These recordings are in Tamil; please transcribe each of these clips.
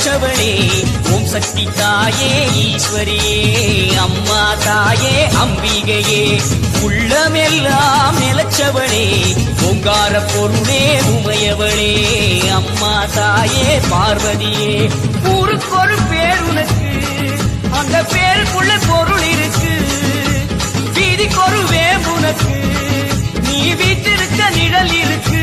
உலகமெல்லாம் ஓம் சக்தி தாயே ஈஸ்வரியே அம்மா தாயே அம்பிகையே உள்ளமெல்லாம் நிலச்சவளே ஓங்கார பொருளே உமையவளே அம்மா தாயே பார்வதியே. ஊருக்கொரு பேர் உனக்கு அந்த பேருக்குள்ள பொருள் இருக்கு. வீதிக்கொரு வேம்புனக்கு நீ வீட்டிருக்க நிழல் இருக்கு.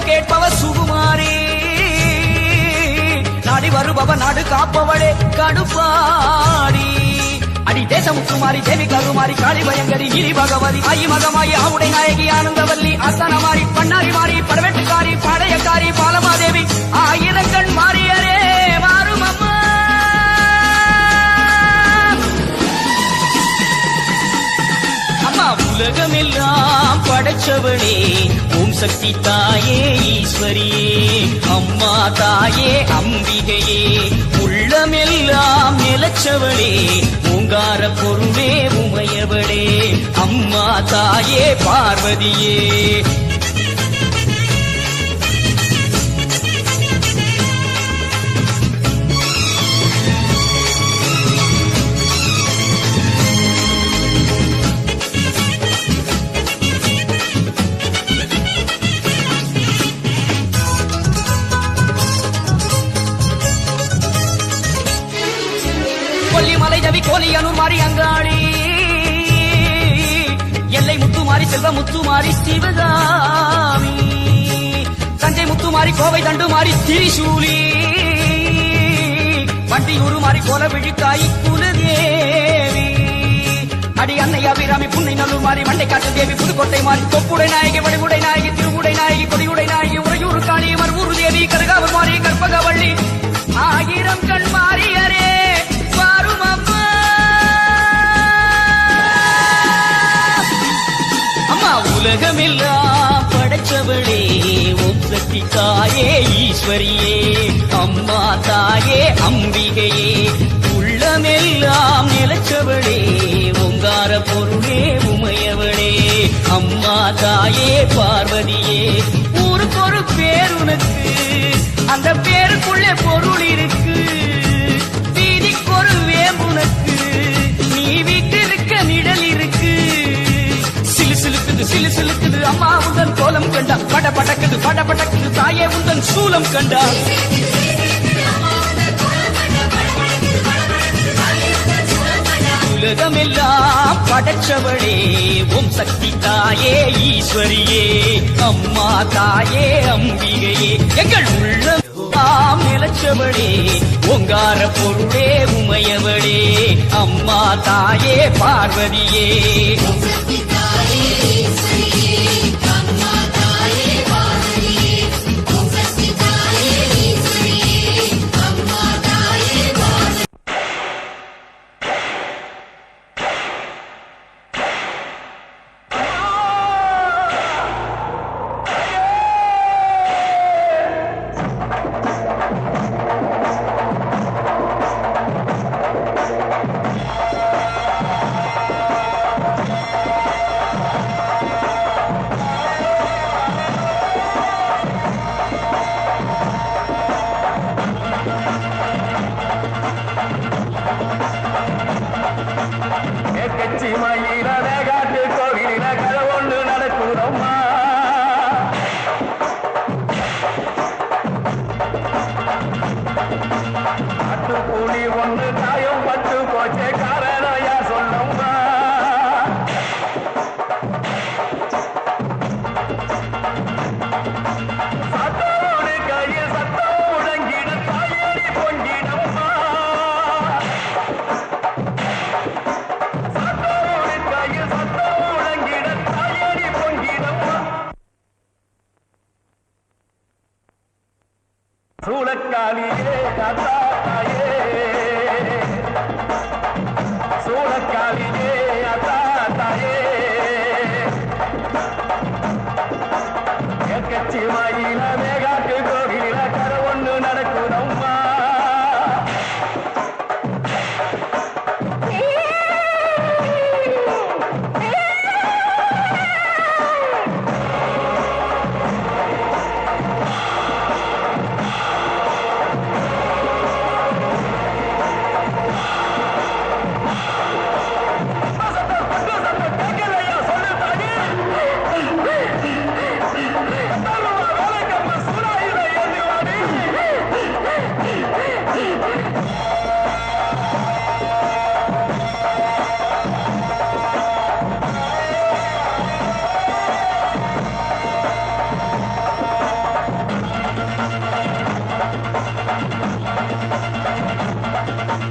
எடுப்பவ சூடம் கேட்பவ சுகுமாரி. நாடி வருபவ நாடு காப்பவளே கடுப்பாடி. அடி தேசமுத்துமாரி தேவி கருமாரி காளி பயங்கரி இரி பகவதி ஐ மகமாயி ஆவுடை நாயகி ஆனந்தவல்லி அசனமாரி பண்ணாரி மாறி படவெட்டுக்காரி படையக்காரி பாலமாதேவி ஆயிரங்கண் மாறியரே உலகமெல்லாம் படைச்சவனே. ஓம் சக்தி தாயே ஈஸ்வரியே. அம்மா தாயே அம்பிகையே. உள்ளமெல்லாம் நிலச்சவளே. ஓங்கார பொருளே உமையவளே. அம்மா தாயே பார்வதியே. கொல்லிமலை ரவி கோலியனூர் மாறி அங்காளி. எல்லை முத்துமாரி செல்வ முத்துமாரி சிவகாமி. தஞ்சை முத்துமாரி கோவை தண்டுமாரி திரிசூலி. வண்டியூரு மாறி கோல விழிக்காய் குலதேவி. அடி அன்னை அபிராமி புன்னை நல்லூர் மாறி மண்டை காட்டு தேவி புதுக்கோட்டை மாறி தொப்புடை நாயகி வடிவுடை நாயகி உலகமெல்லாம் படைச்சவளே ஓம் தாயே ஈஸ்வரியே அம்மா தாயே அம்பிகையே. உள்ளமெல்லாம் நிலச்சவளே ஒங்கார பொருளே உமையவளே. அம்மா தாயே பார்வதியே ஊருக்கு ஒரு பேர் உனக்கு அந்த பேருக்குள்ளே பொருள் இருக்கு. சிலுக்குது சிலு சிலுக்குது. அம்மா உந்தன் கோலம் கண்டா. பட படக்குது பட படக்குது. தாயே உந்தன் சூலம் கண்டா. உலகமெல்லாம் படைச்சவளே ஓம் சக்தி தாயே ஈஸ்வரியே. அம்மா தாயே அம்பிகையே. எங்கள் உள்ளம் நிலச்சவளே ஓங்கார பொருளே உமையவளே. அம்மா தாயே பார்வதியே. Chị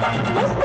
Oh!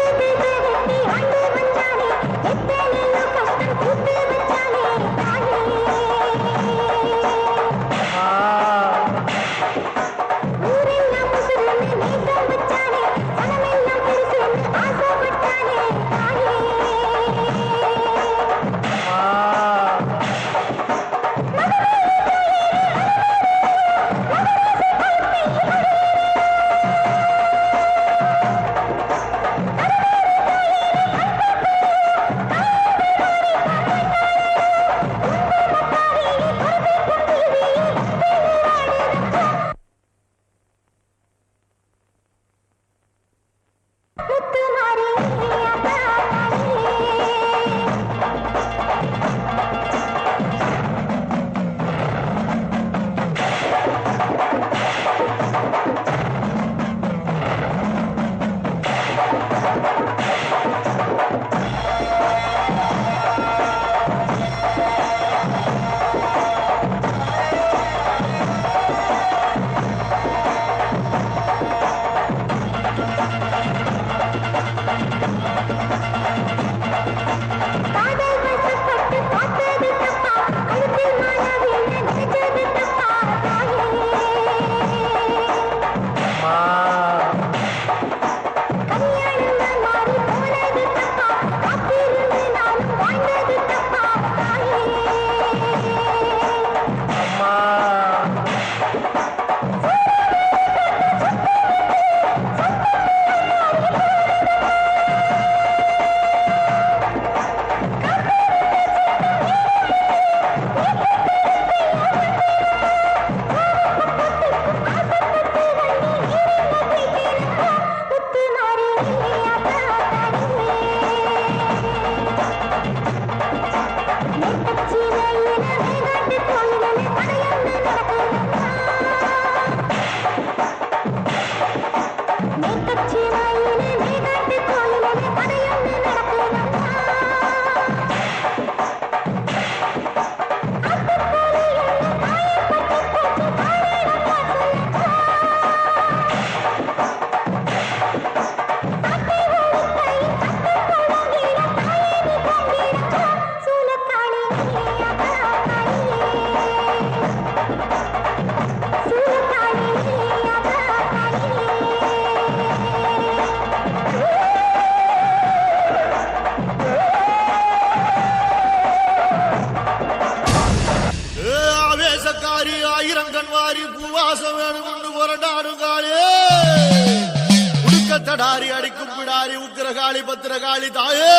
பத்திரகாளி பத்திரகாளி தாயே!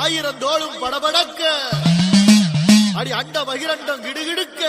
ஆயிரம் தோளும் படபடக்க! அடி அண்ட மகிரண்டம் கிடுகிடுக்க!